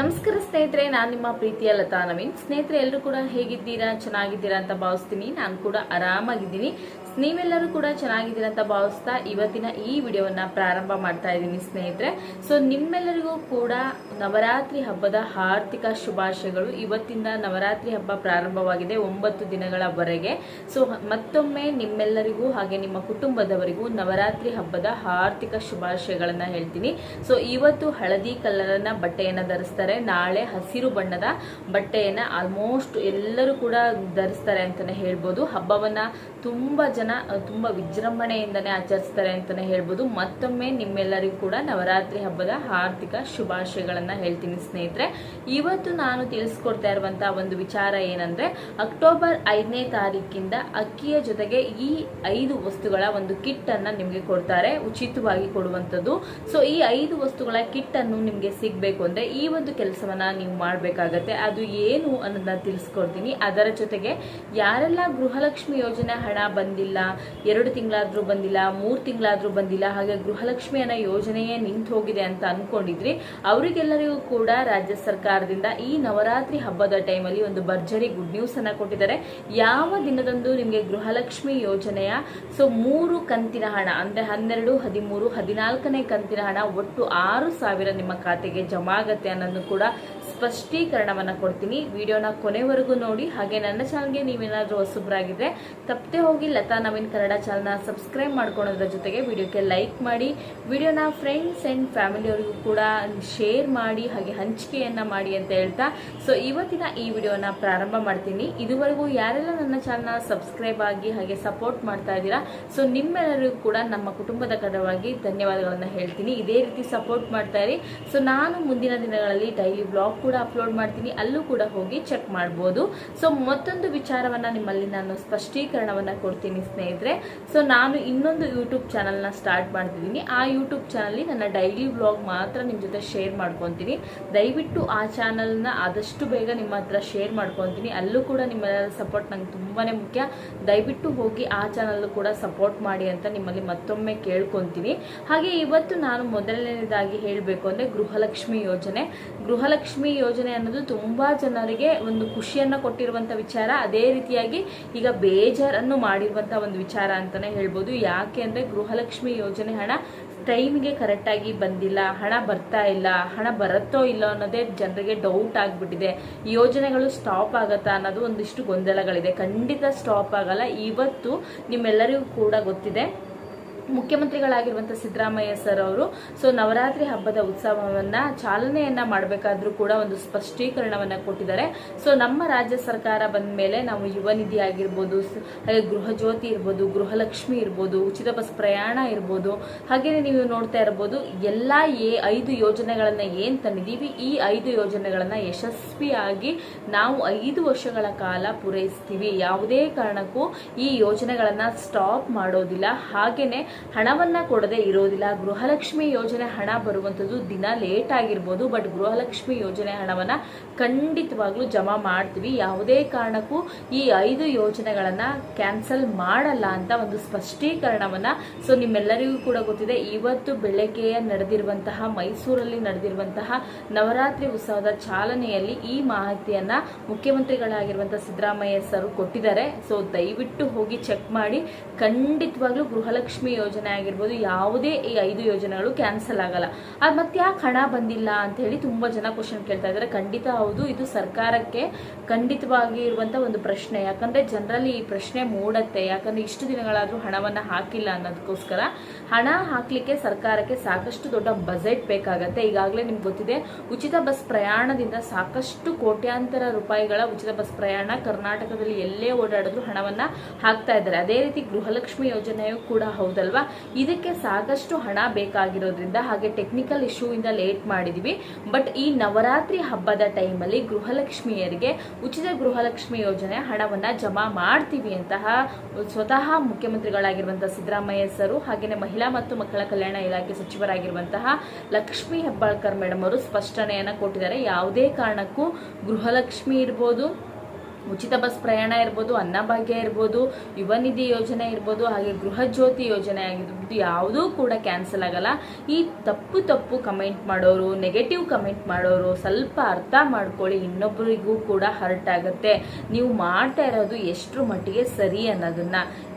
ನಮಸ್ಕಾರ ಸ್ನೇಹಿತರೆ, ನಾನು ನಿಮ್ಮ ಪ್ರೀತಿಯ ಲತಾ ನವೀನ್. ಸ್ನೇಹಿತರೆ, ಎಲ್ಲರೂ ಕೂಡ ಹೇಗಿದ್ದೀರಾ? ಚೆನ್ನಾಗಿದ್ದೀರಾ ಅಂತ ಭಾವಿಸ್ತೀನಿ. ನಾನು ಕೂಡ ಆರಾಮಾಗಿದ್ದೀನಿ. ನೀವೆಲ್ಲರೂ ಕೂಡ ಚೆನ್ನಾಗಿದ್ದೀರ ಅಂತ ಭಾವಿಸ್ತಾ ಇವತ್ತಿನ ಈ ವಿಡಿಯೋವನ್ನ ಪ್ರಾರಂಭ ಮಾಡ್ತಾ ಇದ್ದೀನಿ, ಸ್ನೇಹಿತರೆ. ಸೊ ನಿಮ್ಮೆಲ್ಲರಿಗೂ ಕೂಡ ನವರಾತ್ರಿ ಹಬ್ಬದ ಆರ್ಥಿಕ ಶುಭಾಶಯಗಳು. ಇವತ್ತಿಂದ ನವರಾತ್ರಿ ಹಬ್ಬ ಪ್ರಾರಂಭವಾಗಿದೆ ಒಂಬತ್ತು ದಿನಗಳವರೆಗೆ. ಸೊ ಮತ್ತೊಮ್ಮೆ ನಿಮ್ಮೆಲ್ಲರಿಗೂ ಹಾಗೆ ನಿಮ್ಮ ಕುಟುಂಬದವರಿಗೂ ನವರಾತ್ರಿ ಹಬ್ಬದ ಆರ್ಥಿಕ ಶುಭಾಶಯಗಳನ್ನ ಹೇಳ್ತೀನಿ. ಸೊ ಇವತ್ತು ಹಳದಿ ಕಲರನ್ನ ಬಟ್ಟೆಯನ್ನ ಧರಿಸ್ತಾರೆ. ನಾಳೆ ಹಸಿರು ಬಣ್ಣದ ಬಟ್ಟೆಯನ್ನ ಆಲ್ಮೋಸ್ಟ್ ಎಲ್ಲರೂ ಕೂಡ ಧರಿಸ್ತಾರೆ ಅಂತಾನೆ ಹೇಳ್ಬೋದು. ಹಬ್ಬವನ್ನ ತುಂಬಾ ಜನ ಅಹ್, ತುಂಬ ವಿಜೃಂಭಣೆಯಿಂದನೇ ಆಚರಿಸ್ತಾರೆ ಅಂತಾನೆ ಹೇಳ್ಬೋದು. ಮತ್ತೊಮ್ಮೆ ನಿಮ್ಮೆಲ್ಲರಿಗೂ ಕೂಡ ನವರಾತ್ರಿ ಹಬ್ಬದ ಆರ್ಥಿಕ ಶುಭಾಶಯಗಳನ್ನು ಹೇಳ್ತೀನಿ ಸ್ನೇಹಿತರೆ. ಇವತ್ತು ನಾನು ತಿಳಿಸ್ಕೊಡ್ತಾ ಇರುವಂಥ ಒಂದು ವಿಚಾರ ಏನಂದ್ರೆ ಅಕ್ಟೋಬರ್ ಐದನೇ ತಾರೀಕಿಂದ ಅಕ್ಕಿಯ ಜೊತೆಗೆ ಈ ಐದು ವಸ್ತುಗಳ ಒಂದು ಕಿಟ್ ಅನ್ನ ನಿಮಗೆ ಕೊಡ್ತಾರೆ ಉಚಿತವಾಗಿ ಕೊಡುವಂಥದ್ದು. ಸೊ ಈ ಐದು ವಸ್ತುಗಳ ಕಿಟ್ ಅನ್ನು ನಿಮಗೆ ಸಿಗಬೇಕು ಅಂದ್ರೆ ಈ ಒಂದು ಕೆಲಸವನ್ನ ನೀವು ಮಾಡಬೇಕಾಗತ್ತೆ. ಅದು ಏನು ಅನ್ನೋದನ್ನ ತಿಳಿಸ್ಕೊಡ್ತೀನಿ. ಅದರ ಜೊತೆಗೆ ಯಾರೆಲ್ಲ ಗೃಹಲಕ್ಷ್ಮಿ ಯೋಜನೆ ಹಣ ಬಂದಿಲ್ಲ ಎರಡು ತಿಂಗಳಾದ್ರೂ ಬಂದಿಲ್ಲ, ಮೂರು ತಿಂಗಳಾದ್ರೂ ಬಂದಿಲ್ಲ, ಹಾಗೆ ಗೃಹಲಕ್ಷ್ಮಿ ಅನ್ನೋ ಯೋಜನೆಯೇ ನಿಂತು ಹೋಗಿದೆ ಅಂತ ಅನ್ಕೊಂಡಿದ್ರಿ. ಅವರಿಗೆಲ್ಲರಿಗೂ ಕೂಡ ರಾಜ್ಯ ಸರ್ಕಾರದಿಂದ ಈ ನವರಾತ್ರಿ ಹಬ್ಬದ ಟೈಮಲ್ಲಿ ಒಂದು ಭರ್ಜರಿ ಗುಡ್ ನ್ಯೂಸ್ ಅನ್ನ ಕೊಟ್ಟಿದ್ದಾರೆ. ಯಾವ ದಿನದಂದು ನಿಮಗೆ ಗೃಹಲಕ್ಷ್ಮಿ ಯೋಜನೆಯ, ಸೊ ಮೂರು ಕಂತಿನ ಹಣ, ಅಂದ್ರೆ ಹನ್ನೆರಡು, ಹದಿಮೂರು, ಹದಿನಾಲ್ಕನೇ ಕಂತಿನ ಹಣ, ಒಟ್ಟು ಆರು ಸಾವಿರ ನಿಮ್ಮ ಖಾತೆಗೆ ಜಮಾ ಆಗತ್ತೆ ಅನ್ನೋದು ಕೂಡ ಸ್ಪಷ್ಟೀಕರಣವನ್ನ ಕೊಡ್ತೀನಿ. ವಿಡಿಯೋನ ಕೊನೆವರೆಗೂ ನೋಡಿ. ಹಾಗೆ ನನ್ನ ಚಾನಲ್ಗೆ ನೀವೇನಾದರೂ ಹೊಸಬ್ರಾಗಿದ್ರೆ ತಪ್ಪದೆ ಹೋಗಿ ಲತಾ ನವೀನ್ ಕನ್ನಡ ಚಾನಲ್ನ ಸಬ್ಸ್ಕ್ರೈಬ್ ಮಾಡ್ಕೊಳೋದ್ರ ಜೊತೆಗೆ ವಿಡಿಯೋಕ್ಕೆ ಲೈಕ್ ಮಾಡಿ, ವಿಡಿಯೋನ ಫ್ರೆಂಡ್ಸ್ ಆ್ಯಂಡ್ ಫ್ಯಾಮಿಲಿಯವರಿಗೂ ಕೂಡ ಶೇರ್ ಮಾಡಿ, ಹಾಗೆ ಹಂಚಿಕೆಯನ್ನು ಮಾಡಿ ಅಂತ ಹೇಳ್ತಾ. ಸೊ, ಇವತ್ತಿನ ಈ ವಿಡಿಯೋನ ಪ್ರಾರಂಭ ಮಾಡ್ತೀನಿ. ಇದುವರೆಗೂ ಯಾರೆಲ್ಲ ನನ್ನ ಚಾನಲ್ನ ಸಬ್ಸ್ಕ್ರೈಬ್ ಆಗಿ ಹಾಗೆ ಸಪೋರ್ಟ್ ಮಾಡ್ತಾ ಇದ್ದೀರಾ, ಸೊ ನಿಮ್ಮೆಲ್ಲರಿಗೂ ಕೂಡ ನಮ್ಮ ಕುಟುಂಬದ ಕಡವಾಗಿ ಧನ್ಯವಾದಗಳನ್ನು ಹೇಳ್ತೀನಿ. ಇದೇ ರೀತಿ ಸಪೋರ್ಟ್ ಮಾಡ್ತಾ ಇರಿ. ಸೊ, ನಾನು ಮುಂದಿನ ದಿನಗಳಲ್ಲಿ ಡೈಲಿ ಬ್ಲಾಗ್ ಕೂಡ ಅಪ್ಲೋಡ್ ಮಾಡ್ತೀನಿ ಅಲ್ಲೂ ಕೂಡ ಹೋಗಿ ಚೆಕ್ ಮಾಡ್ಬೋದು. ಸೊ ಮತ್ತೊಂದು ವಿಚಾರವನ್ನ ನಿಮ್ಮಲ್ಲಿ ನಾನು ಸ್ಪಷ್ಟೀಕರಣವನ್ನ ಕೊಡ್ತೀನಿ ಸ್ನೇಹಿತರೆ. ಸೊ ನಾನು ಇನ್ನೊಂದು ಯೂಟ್ಯೂಬ್ ಚಾನಲ್ನ ಸ್ಟಾರ್ಟ್ ಮಾಡ್ತಿದ್ದೀನಿ. ಆ ಯೂಟ್ಯೂಬ್ ಚಾನಲ್ ನನ್ನ ಡೈಲಿ ವ್ಲಾಗ್ ಮಾತ್ರ ನಿಮ್ಮ ಜೊತೆ ಶೇರ್ ಮಾಡ್ಕೊತೀನಿ. ದಯವಿಟ್ಟು ಆ ಚಾನಲ್ನ ಆದಷ್ಟು ಬೇಗ ನಿಮ್ಮ ಶೇರ್ ಮಾಡ್ಕೊತೀನಿ. ಅಲ್ಲೂ ಕೂಡ ನಿಮ್ಮ ಸಪೋರ್ಟ್ ನಂಗೆ ತುಂಬಾನೇ ಮುಖ್ಯ. ದಯವಿಟ್ಟು ಹೋಗಿ ಆ ಚಾನಲ್ ಕೂಡ ಸಪೋರ್ಟ್ ಮಾಡಿ ಅಂತ ನಿಮ್ಮಲ್ಲಿ ಮತ್ತೊಮ್ಮೆ ಕೇಳ್ಕೊತೀನಿ. ಹಾಗೆ ಇವತ್ತು ನಾನು ಮೊದಲನೇದಾಗಿ ಹೇಳಬೇಕು ಅಂದ್ರೆ ಗೃಹಲಕ್ಷ್ಮಿ ಯೋಜನೆ. ಗೃಹಲಕ್ಷ್ಮಿ ಯೋಜನೆ ಅನ್ನೋದು ತುಂಬಾ ಜನರಿಗೆ ಒಂದು ಖುಷಿಯನ್ನ ಕೊಟ್ಟಿರುವಂತ ವಿಚಾರ. ಅದೇ ರೀತಿಯಾಗಿ ಈಗ ಬೇಜಾರನ್ನು ಮಾಡಿರುವಂತ ಒಂದು ವಿಚಾರ ಅಂತಾನೆ ಹೇಳ್ಬೋದು. ಯಾಕೆ ಅಂದ್ರೆ ಗೃಹಲಕ್ಷ್ಮಿ ಯೋಜನೆ ಹಣ ಟೈಮ್ಗೆ ಕರೆಕ್ಟಾಗಿ ಬಂದಿಲ್ಲ, ಹಣ ಬರ್ತಾ ಇಲ್ಲ, ಹಣ ಬರುತ್ತೋ ಇಲ್ಲೋ ಅನ್ನೋದೇ ಜನರಿಗೆ ಡೌಟ್ ಆಗಿಬಿಟ್ಟಿದೆ. ಯೋಜನೆಗಳು ಸ್ಟಾಪ್ ಆಗುತ್ತಾ ಅನ್ನೋದು ಒಂದಿಷ್ಟು ಗೊಂದಲಗಳಿದೆ. ಖಂಡಿತ ಸ್ಟಾಪ್ ಆಗಲ್ಲ. ಇವತ್ತು ನಿಮ್ಮೆಲ್ಲರಿಗೂ ಕೂಡ ಗೊತ್ತಿದೆ. ಮುಖ್ಯಮಂತ್ರಿಗಳಾಗಿರುವಂಥ ಸಿದ್ದರಾಮಯ್ಯ ಸರ್ ಅವರು. ಸೊ, ನವರಾತ್ರಿ ಹಬ್ಬದ ಉತ್ಸವವನ್ನ ಚಾಲನೆಯನ್ನ ಮಾಡಬೇಕಾದ್ರೂ ಕೂಡ ಒಂದು ಸ್ಪಷ್ಟೀಕರಣವನ್ನ ಕೊಟ್ಟಿದ್ದಾರೆ. ಸೊ, ನಮ್ಮ ರಾಜ್ಯ ಸರ್ಕಾರ ಬಂದ ಮೇಲೆ ನಾವು ಯುವ ನಿಧಿ ಆಗಿರ್ಬೋದು ಹಾಗೆ ಗೃಹ ಜ್ಯೋತಿ ಇರ್ಬೋದು, ಗೃಹಲಕ್ಷ್ಮಿ ಇರ್ಬೋದು, ಉಚಿತ ಬಸ್ ಪ್ರಯಾಣ ಇರ್ಬೋದು ಹಾಗೆಯೇ ನೀವು ನೋಡ್ತಾ ಇರ್ಬೋದು, ಎಲ್ಲ ಏ ಐದು ಯೋಜನೆಗಳನ್ನ ಏನು ತಂದಿದ್ದೀವಿ, ಈ ಐದು ಯೋಜನೆಗಳನ್ನ ಯಶಸ್ವಿಯಾಗಿ ನಾವು ಐದು ವರ್ಷಗಳ ಕಾಲ ಪೂರೈಸ್ತೀವಿ. ಯಾವುದೇ ಕಾರಣಕ್ಕೂ ಈ ಯೋಜನೆಗಳನ್ನ ಸ್ಟಾಪ್ ಮಾಡೋದಿಲ್ಲ. ಹಾಗೇನೆ ಹಣವನ್ನ ಕೊಡದೆ ಇರೋದಿಲ್ಲ. ಗೃಹಲಕ್ಷ್ಮಿ ಯೋಜನೆ ಹಣ ಬರುವಂತದ್ದು ದಿನ ಲೇಟ್ ಆಗಿರ್ಬೋದು ಬಟ್ ಗೃಹಲಕ್ಷ್ಮಿ ಯೋಜನೆ ಹಣವನ್ನ ಖಂಡಿತವಾಗ್ಲೂ ಜಮಾ ಮಾಡ್ತೀವಿ. ಯಾವುದೇ ಕಾರಣಕ್ಕೂ ಈ ಐದು ಯೋಜನೆಗಳನ್ನ ಕ್ಯಾನ್ಸಲ್ ಮಾಡಲ್ಲ ಅಂತ ಒಂದು ಸ್ಪಷ್ಟೀಕರಣವನ್ನ ಸೊ ನಿಮ್ಮೆಲ್ಲರಿಗೂ ಕೂಡ ಗೊತ್ತಿದೆ. ಇವತ್ತು ಬೆಳಗ್ಗೆಯ ನಡೆದಿರುವಂತಹ, ಮೈಸೂರಲ್ಲಿ ನಡೆದಿರುವಂತಹ ನವರಾತ್ರಿ ಉತ್ಸವದ ಚಾಲನೆಯಲ್ಲಿ ಈ ಮಾಹಿತಿಯನ್ನ ಮುಖ್ಯಮಂತ್ರಿಗಳಾಗಿರುವಂತಹ ಸಿದ್ದರಾಮಯ್ಯ ಸರ್ ಕೊಟ್ಟಿದ್ದಾರೆ. ಸೊ ದಯವಿಟ್ಟು ಹೋಗಿ ಚೆಕ್ ಮಾಡಿ. ಖಂಡಿತವಾಗ್ಲೂ ಗೃಹಲಕ್ಷ್ಮಿ ಆಗಿರ್ಬೋದು, ಯಾವುದೇ ಈ ಐದು ಯೋಜನೆಗಳು ಕ್ಯಾನ್ಸಲ್ ಆಗಲ್ಲ. ಅದು ಮತ್ತೆ ಯಾಕೆ ಹಣ ಬಂದಿಲ್ಲ ಅಂತ ಹೇಳಿ ತುಂಬಾ ಜನ ಕ್ವಶನ್ ಕೇಳ್ತಾ ಇದ್ದಾರೆ. ಖಂಡಿತ ಹೌದು, ಇದು ಸರ್ಕಾರಕ್ಕೆ ಖಂಡಿತವಾಗಿ ಇರುವಂತ ಒಂದು ಪ್ರಶ್ನೆ. ಯಾಕಂದ್ರೆ ಜನರಲ್ಲಿ ಈ ಪ್ರಶ್ನೆ ಮೂಡತ್ತೆ. ಯಾಕಂದ್ರೆ ಇಷ್ಟು ದಿನಗಳಾದರೂ ಹಣವನ್ನ ಹಾಕಿಲ್ಲ ಅನ್ನೋದಕ್ಕೋಸ್ಕರ. ಹಣ ಹಾಕ್ಲಿಕ್ಕೆ ಸರ್ಕಾರಕ್ಕೆ ಸಾಕಷ್ಟು ದೊಡ್ಡ ಬಜೆಟ್ ಬೇಕಾಗತ್ತೆ. ಈಗಾಗಲೇ ನಿಮ್ಗೆ ಗೊತ್ತಿದೆ, ಉಚಿತ ಬಸ್ ಪ್ರಯಾಣದಿಂದ ಸಾಕಷ್ಟು ಕೋಟ್ಯಾಂತರ ರೂಪಾಯಿಗಳ ಉಚಿತ ಬಸ್ ಪ್ರಯಾಣ ಕರ್ನಾಟಕದಲ್ಲಿ ಎಲ್ಲೇ ಓಡಾಡಿದ್ರು ಹಣವನ್ನ ಹಾಕ್ತಾ ಇದ್ದಾರೆ. ಅದೇ ರೀತಿ ಗೃಹಲಕ್ಷ್ಮಿ ಯೋಜನೆಯು ಕೂಡ ಹೌದಲ್ವಾ? ಇದಕ್ಕೆ ಸಾಕಷ್ಟು ಹಣ ಬೇಕಾಗಿರೋದ್ರಿಂದ ಹಾಗೆ ಟೆಕ್ನಿಕಲ್ ಇಶ್ಯೂ ಇಂದ ಲೇಟ್ ಮಾಡಿದೀವಿ. ಬಟ್ ಈ ನವರಾತ್ರಿ ಹಬ್ಬದ ಟೈಮಲ್ಲಿ ಗೃಹಲಕ್ಷ್ಮಿಯರಿಗೆ ಉಚಿತ ಗೃಹಲಕ್ಷ್ಮಿ ಯೋಜನೆ ಹಣವನ್ನ ಜಮಾ ಮಾಡ್ತೀವಿ ಅಂತಹ ಸ್ವತಃ ಮುಖ್ಯಮಂತ್ರಿಗಳಾಗಿರುವಂತಹ ಸಿದ್ದರಾಮಯ್ಯ ಸರು ಹಾಗೆಯೇ ಮಹಿಳಾ ಮತ್ತು ಮಕ್ಕಳ ಕಲ್ಯಾಣ ಇಲಾಖೆ ಸಚಿವರಾಗಿರುವಂತಹ ಲಕ್ಷ್ಮೀ ಹೆಬ್ಬಾಳ್ಕರ್ ಮೇಡಮ್ ಅವರು ಸ್ಪಷ್ಟನೆಯನ್ನು ಕೊಟ್ಟಿದ್ದಾರೆ. ಯಾವುದೇ ಕಾರಣಕ್ಕೂ ಗೃಹಲಕ್ಷ್ಮಿ ಇರ್ಬೋದು ಉಚಿತ ಬಸ್ ಪ್ರಯಾಣ ಇರ್ಬೋದು ಅನ್ನಭಾಗ್ಯ ಇರ್ಬೋದು, ಯುವ ನಿಧಿ ಯೋಜನೆ ಇರ್ಬೋದು, ಹಾಗೆ ಗೃಹ ಜ್ಯೋತಿ ಯೋಜನೆ ಆಗಿರ್ಬೋದು, ಯಾವುದೂ ಕೂಡ ಕ್ಯಾನ್ಸಲ್ ಆಗಲ್ಲ. ಈ ತಪ್ಪು ತಪ್ಪು ಕಮೆಂಟ್ ಮಾಡೋರು ನೆಗೆಟಿವ್ ಕಮೆಂಟ್ ಮಾಡೋರು, ಸ್ವಲ್ಪ ಅರ್ಥ ಮಾಡ್ಕೊಳ್ಳಿ ಇನ್ನೊಬ್ಬರಿಗೂ ಕೂಡ ಹರ್ಟ್ ಆಗುತ್ತೆ. ನೀವು ಮಾಡ್ತಾ ಇರೋದು ಎಷ್ಟರ ಮಟ್ಟಿಗೆ ಸರಿ ಅನ್ನೋದನ್ನ.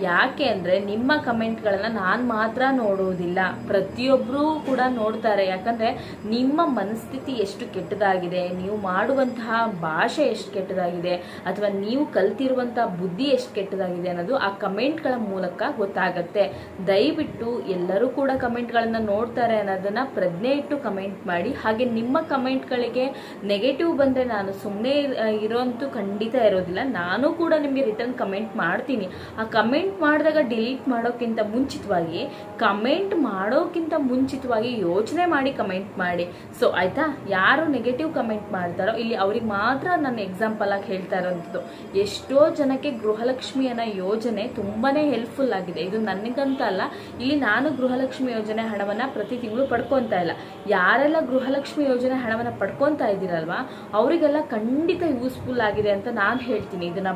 ಯಾಕೆ ಅಂದರೆ ನಿಮ್ಮ ಕಮೆಂಟ್ಗಳನ್ನು ನಾನು ಮಾತ್ರ ನೋಡುವುದಿಲ್ಲ ಪ್ರತಿಯೊಬ್ಬರೂ ಕೂಡ ನೋಡ್ತಾರೆ. ಯಾಕಂದರೆ ನಿಮ್ಮ ಮನಸ್ಥಿತಿ ಎಷ್ಟು ಕೆಟ್ಟದಾಗಿದೆ, ನೀವು ಮಾಡುವಂತಹ ಭಾಷೆ ಎಷ್ಟು ಕೆಟ್ಟದಾಗಿದೆ ಅಥವಾ ನೀವು ಕಲ್ತಿರುವಂಥ ಬುದ್ಧಿ ಎಷ್ಟು ಕೆಟ್ಟದಾಗಿದೆ ಅನ್ನೋದು ಆ ಕಮೆಂಟ್ಗಳ ಮೂಲಕ ಗೊತ್ತಾಗತ್ತೆ. ದಯವಿಟ್ಟು ಎಲ್ಲರೂ ಕೂಡ ಕಮೆಂಟ್ಗಳನ್ನು ನೋಡ್ತಾರೆ ಅನ್ನೋದನ್ನ ಪ್ರಜ್ಞೆ ಇಟ್ಟು ಕಮೆಂಟ್ ಮಾಡಿ. ಹಾಗೆ ನಿಮ್ಮ ಕಮೆಂಟ್ಗಳಿಗೆ ನೆಗೆಟಿವ್ ಬಂದರೆ ನಾನು ಸುಮ್ಮನೆ ಇರೋಂತೂ ಖಂಡಿತ ಇರೋದಿಲ್ಲ. ನಾನು ಕೂಡ ನಿಮಗೆ ರಿಟರ್ನ್ ಕಮೆಂಟ್ ಮಾಡ್ತೀನಿ. ಆ ಕಮೆಂಟ್ ಮಾಡಿದಾಗ ಡಿಲೀಟ್ ಮಾಡೋಕ್ಕಿಂತ ಮುಂಚಿತವಾಗಿ ಕಮೆಂಟ್ ಮಾಡೋಕ್ಕಿಂತ ಮುಂಚಿತವಾಗಿ ಯೋಚನೆ ಮಾಡಿ ಕಮೆಂಟ್ ಮಾಡಿ. ಸೊ, ಆಯಿತಾ? ಯಾರು ನೆಗೆಟಿವ್ ಕಮೆಂಟ್ ಮಾಡ್ತಾರೋ, ಇಲ್ಲಿ ಅವ್ರಿಗೆ ಮಾತ್ರ ನಾನು ಎಕ್ಸಾಂಪಲ್ ಆಗಿ ಹೇಳ್ತಾ ಎಷ್ಟೋ ಜನಕ್ಕೆ ಗೃಹಲಕ್ಷ್ಮಿ ಅನ್ನೋ ಯೋಜನೆ ತುಂಬಾನೇ ಹೆಲ್ಪ್ಫುಲ್ ಆಗಿದೆ. ಇದು ನನಗಂತ ಅಲ್ಲ, ಇಲ್ಲಿ ನಾನು ಗೃಹಲಕ್ಷ್ಮಿ ಯೋಜನೆ ಹಣವನ್ನ ಪ್ರತಿ ತಿಂಗಳು ಪಡ್ಕೊತಾ ಇಲ್ಲ. ಯಾರೆಲ್ಲ ಗೃಹಲಕ್ಷ್ಮಿ ಯೋಜನೆ ಹಣವನ್ನ ಪಡ್ಕೊತಾ ಇದ್ದೀರಲ್ವಾ, ಅವರಿಗೆಲ್ಲ ಖಂಡಿತ ಯೂಸ್ಫುಲ್ ಆಗಿದೆ ಅಂತ ನಾನು ಹೇಳ್ತೀನಿ. ಇದನ್ನ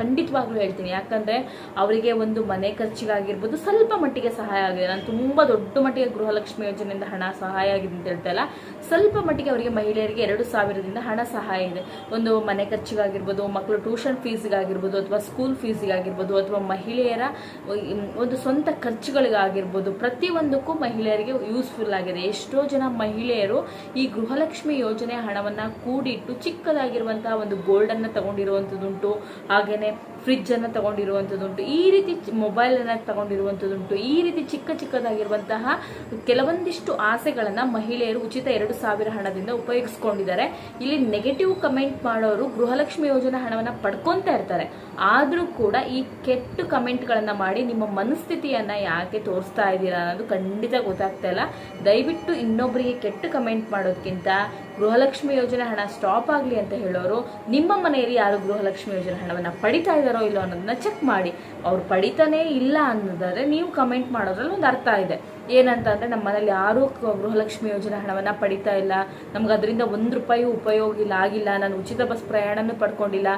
ಖಂಡಿತವಾಗ್ಲೂ ಹೇಳ್ತೀನಿ. ಯಾಕಂದ್ರೆ ಅವರಿಗೆ ಒಂದು ಮನೆ ಖರ್ಚಿಗಾಗಿರ್ಬೋದು, ಸ್ವಲ್ಪ ಮಟ್ಟಿಗೆ ಸಹಾಯ ಆಗಿದೆ. ನಾನು ತುಂಬಾ ದೊಡ್ಡ ಮಟ್ಟಿಗೆ ಗೃಹಲಕ್ಷ್ಮಿ ಯೋಜನೆಯಿಂದ ಹಣ ಸಹಾಯ ಆಗಿದೆ ಅಂತ ಹೇಳ್ತಾ ಇಲ್ಲ. ಸ್ವಲ್ಪ ಮಟ್ಟಿಗೆ ಅವರಿಗೆ ಮಹಿಳೆಯರಿಗೆ ಎರಡು ಸಾವಿರದಿಂದ ಹಣ ಸಹಾಯ ಇದೆ. ಒಂದು ಮನೆ ಖರ್ಚಿಗಾಗಿರ್ಬೋದು ಮಕ್ಕಳು ಟ್ಯೂಷನ್ ಫೀಸ್ಗಾಗಿರ್ಬೋದು ಅಥವಾ ಸ್ಕೂಲ್ ಫೀಸ್ಗಾಗಿರ್ಬೋದು ಅಥವಾ ಮಹಿಳೆಯರ ಒಂದು ಸ್ವಂತ ಖರ್ಚುಗಳಿಗಾಗಿರ್ಬೋದು ಪ್ರತಿಯೊಂದಕ್ಕೂ ಮಹಿಳೆಯರಿಗೆ ಯೂಸ್ಫುಲ್ ಆಗಿದೆ. ಎಷ್ಟೋ ಜನ ಮಹಿಳೆಯರು ಈ ಗೃಹಲಕ್ಷ್ಮಿ ಯೋಜನೆ ಹಣವನ್ನು ಕೂಡಿಟ್ಟು ಚಿಕ್ಕದಾಗಿರುವಂತಹ ಒಂದು ಗೋಲ್ಡನ್ನು ತಗೊಂಡಿರುವಂಥದ್ದುಂಟು. ಹಾಗೇನೆ ಫ್ರಿಡ್ಜ್ ಅನ್ನ ತಗೊಂಡಿರುವಂಥದ್ದುಂಟು ಈ ರೀತಿ ಮೊಬೈಲ್ ಅನ್ನ ತಗೊಂಡಿರುವಂಥದ್ದುಂಟು ಈ ರೀತಿ ಚಿಕ್ಕ ಚಿಕ್ಕದಾಗಿರುವಂತಹ ಕೆಲವೊಂದಿಷ್ಟು ಆಸೆಗಳನ್ನ ಮಹಿಳೆಯರು ಉಚಿತ ಎರಡು ಸಾವಿರ ಹಣದಿಂದ ಉಪಯೋಗಿಸ್ಕೊಂಡಿದ್ದಾರೆ. ಇಲ್ಲಿ ನೆಗೆಟಿವ್ ಕಮೆಂಟ್ ಮಾಡೋರು ಗೃಹಲಕ್ಷ್ಮಿ ಯೋಜನೆ ಹಣವನ್ನ ಪಡ್ಕೊಂತ ಇರ್ತಾರೆ. ಆದರೂ ಕೂಡ ಈ ಕೆಟ್ಟ ಕಮೆಂಟ್ಗಳನ್ನ ಮಾಡಿ ನಿಮ್ಮ ಮನಸ್ಥಿತಿಯನ್ನ ಯಾಕೆ ತೋರಿಸ್ತಾ ಇದ್ದೀರಾ ಅನ್ನೋದು ಖಂಡಿತ ಗೊತ್ತಾಗ್ತಾ ಇಲ್ಲ. ದಯವಿಟ್ಟು ಇನ್ನೊಬ್ಬರಿಗೆ ಕೆಟ್ಟ ಕಮೆಂಟ್ ಮಾಡೋದಕ್ಕಿಂತ ಗೃಹಲಕ್ಷ್ಮಿ ಯೋಜನೆ ಹಣ ಸ್ಟಾಪ್ ಆಗಲಿ ಅಂತ ಹೇಳೋರು, ನಿಮ್ಮ ಮನೆಯಲ್ಲಿ ಯಾರು ಗೃಹಲಕ್ಷ್ಮಿ ಯೋಜನೆ ಹಣವನ್ನು ಪಡಿತಾ ಇದ್ದಾರೋ ಇಲ್ಲೋ ಅನ್ನೋದನ್ನ ಚೆಕ್ ಮಾಡಿ. ಅವ್ರು ಪಡಿತಾನೇ ಇಲ್ಲ ಅನ್ನೋದಾದರೆ ನೀವು ಕಮೆಂಟ್ ಮಾಡೋದ್ರಲ್ಲಿ ಒಂದು ಅರ್ಥ ಇದೆ. ಏನಂತ ಅಂದ್ರೆ ನಮ್ಮ ಮನೇಲಿ ಯಾರೂ ಗೃಹಲಕ್ಷ್ಮಿ ಯೋಜನೆ ಹಣವನ್ನ ಪಡಿತಾ ಇಲ್ಲ. ನಮ್ಗೆ ಅದರಿಂದ ಒಂದು ರೂಪಾಯಿ ಉಪಯೋಗ ಇಲ್ಲ, ಆಗಿಲ್ಲ. ನಾನು ಉಚಿತ ಬಸ್ ಪ್ರಯಾಣನೂ ಪಡ್ಕೊಂಡಿಲ್ಲ.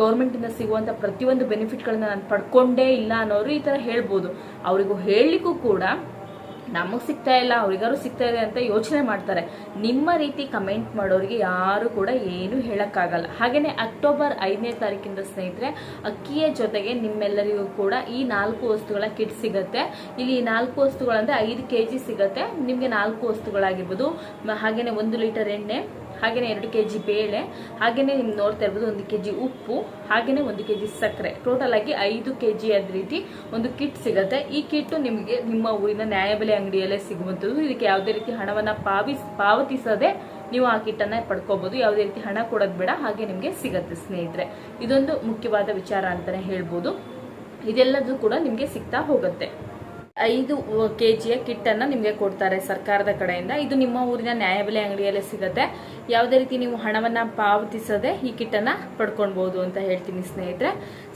ಗೌರ್ಮೆಂಟಿಂದ ಸಿಗುವಂಥ ಪ್ರತಿಯೊಂದು ಬೆನಿಫಿಟ್ಗಳನ್ನ ನಾನು ಪಡ್ಕೊಂಡೇ ಇಲ್ಲ ಅನ್ನೋರು ಈ ಥರ ಹೇಳ್ಬೋದು. ಅವರಿಗೂ ಹೇಳಲಿಕ್ಕೂ ಕೂಡ ನಮಗೆ ಸಿಗ್ತಾ ಇಲ್ಲ, ಅವ್ರಿಗಾರು ಸಿಗ್ತಾ ಇದೆ ಅಂತ ಯೋಚನೆ ಮಾಡ್ತಾರೆ. ನಿಮ್ಮ ರೀತಿ ಕಮೆಂಟ್ ಮಾಡೋರಿಗೆ ಯಾರು ಕೂಡ ಏನು ಹೇಳೋಕ್ಕಾಗಲ್ಲ. ಹಾಗೇನೆ ಅಕ್ಟೋಬರ್ ಐದನೇ ತಾರೀಕಿಂದ ಸ್ನೇಹಿತರೆ, ಅಕ್ಕಿಯ ಜೊತೆಗೆ ನಿಮ್ಮೆಲ್ಲರಿಗೂ ಕೂಡ ಈ ನಾಲ್ಕು ವಸ್ತುಗಳ ಕಿಟ್ ಸಿಗುತ್ತೆ. ಇಲ್ಲಿ ಈ ನಾಲ್ಕು ವಸ್ತುಗಳಂದ್ರೆ ಐದು ಕೆ ಜಿ ಸಿಗುತ್ತೆ. ನಿಮಗೆ ನಾಲ್ಕು ವಸ್ತುಗಳಾಗಿರ್ಬೋದು. ಹಾಗೆಯೇ ಹಾಗೇನೆ ಒಂದು ಲೀಟರ್ ಎಣ್ಣೆ ಹಾಗೇನೆ ಎರಡು ಕೆ ಜಿ ಬೇಳೆ ಹಾಗೆಯೇ ನಿಮ್ಗೆ ನೋಡ್ತಾ ಇರ್ಬೋದು ಒಂದು ಕೆ ಜಿ ಉಪ್ಪು ಹಾಗೆಯೇ ಒಂದು ಕೆ ಜಿ ಸಕ್ಕರೆ. ಟೋಟಲ್ ಆಗಿ ಐದು ಕೆ ಜಿ ಅದ ರೀತಿ ಒಂದು ಕಿಟ್ ಸಿಗುತ್ತೆ. ಈ ಕಿಟ್ಟು ನಿಮಗೆ ನಿಮ್ಮ ಊರಿನ ನ್ಯಾಯಬೆಲೆ ಅಂಗಡಿಯಲ್ಲೇ ಸಿಗುವಂಥದ್ದು. ಇದಕ್ಕೆ ಯಾವುದೇ ರೀತಿ ಹಣವನ್ನು ಪಾವಿಸ್ ಪಾವತಿಸದೆ ನೀವು ಆ ಕಿಟ್ಟನ್ನು ಪಡ್ಕೋಬೋದು. ಯಾವುದೇ ರೀತಿ ಹಣ ಕೊಡೋದು ಬೇಡ, ಹಾಗೆ ನಿಮಗೆ ಸಿಗತ್ತೆ ಸ್ನೇಹಿತರೆ. ಇದೊಂದು ಮುಖ್ಯವಾದ ವಿಚಾರ ಅಂತಲೇ ಹೇಳ್ಬೋದು. ಇದೆಲ್ಲದೂ ಕೂಡ ನಿಮಗೆ ಸಿಗ್ತಾ ಹೋಗುತ್ತೆ. ಐದು ಕೆ ಜಿಯ ಕಿಟ್ಟನ್ನು ನಿಮಗೆ ಕೊಡ್ತಾರೆ ಸರ್ಕಾರದ ಕಡೆಯಿಂದ. ಇದು ನಿಮ್ಮ ಊರಿನ ನ್ಯಾಯಬೆಲೆ ಅಂಗಡಿಯಲ್ಲೇ ಸಿಗುತ್ತೆ. ಯಾವುದೇ ರೀತಿ ನೀವು ಹಣವನ್ನು ಪಾವತಿಸದೆ ಈ ಕಿಟ್ಟನ್ನು ಪಡ್ಕೊಳ್ಬೋದು ಅಂತ ಹೇಳ್ತೀನಿ ಸ್ನೇಹಿತರೆ.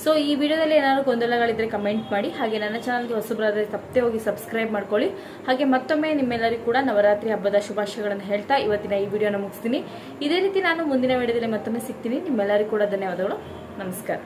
ಸೊ ಈ ವಿಡಿಯೋದಲ್ಲಿ ಏನಾದ್ರು ಗೊಂದಲಗಳಿದ್ರೆ ಕಮೆಂಟ್ ಮಾಡಿ. ಹಾಗೆ ನನ್ನ ಚಾನಲ್ಗೆ ಹೊಸಬರಾದರೆ ತಪ್ಪದೆ ಹೋಗಿ ಸಬ್ಸ್ಕ್ರೈಬ್ ಮಾಡ್ಕೊಳ್ಳಿ. ಹಾಗೆ ಮತ್ತೊಮ್ಮೆ ನಿಮ್ಮೆಲ್ಲರಿಗೂ ಕೂಡ ನವರಾತ್ರಿ ಹಬ್ಬದ ಶುಭಾಶಯಗಳನ್ನು ಹೇಳ್ತಾ ಇವತ್ತಿನ ಈ ವಿಡಿಯೋನ ಮುಗಿಸ್ತೀನಿ. ಇದೇ ರೀತಿ ನಾನು ಮುಂದಿನ ವಿಡಿಯೋದಲ್ಲಿ ಮತ್ತೊಮ್ಮೆ ಸಿಗ್ತೀನಿ. ನಿಮ್ಮೆಲ್ಲರಿಗೂ ಕೂಡ ಧನ್ಯವಾದಗಳು. ನಮಸ್ಕಾರ.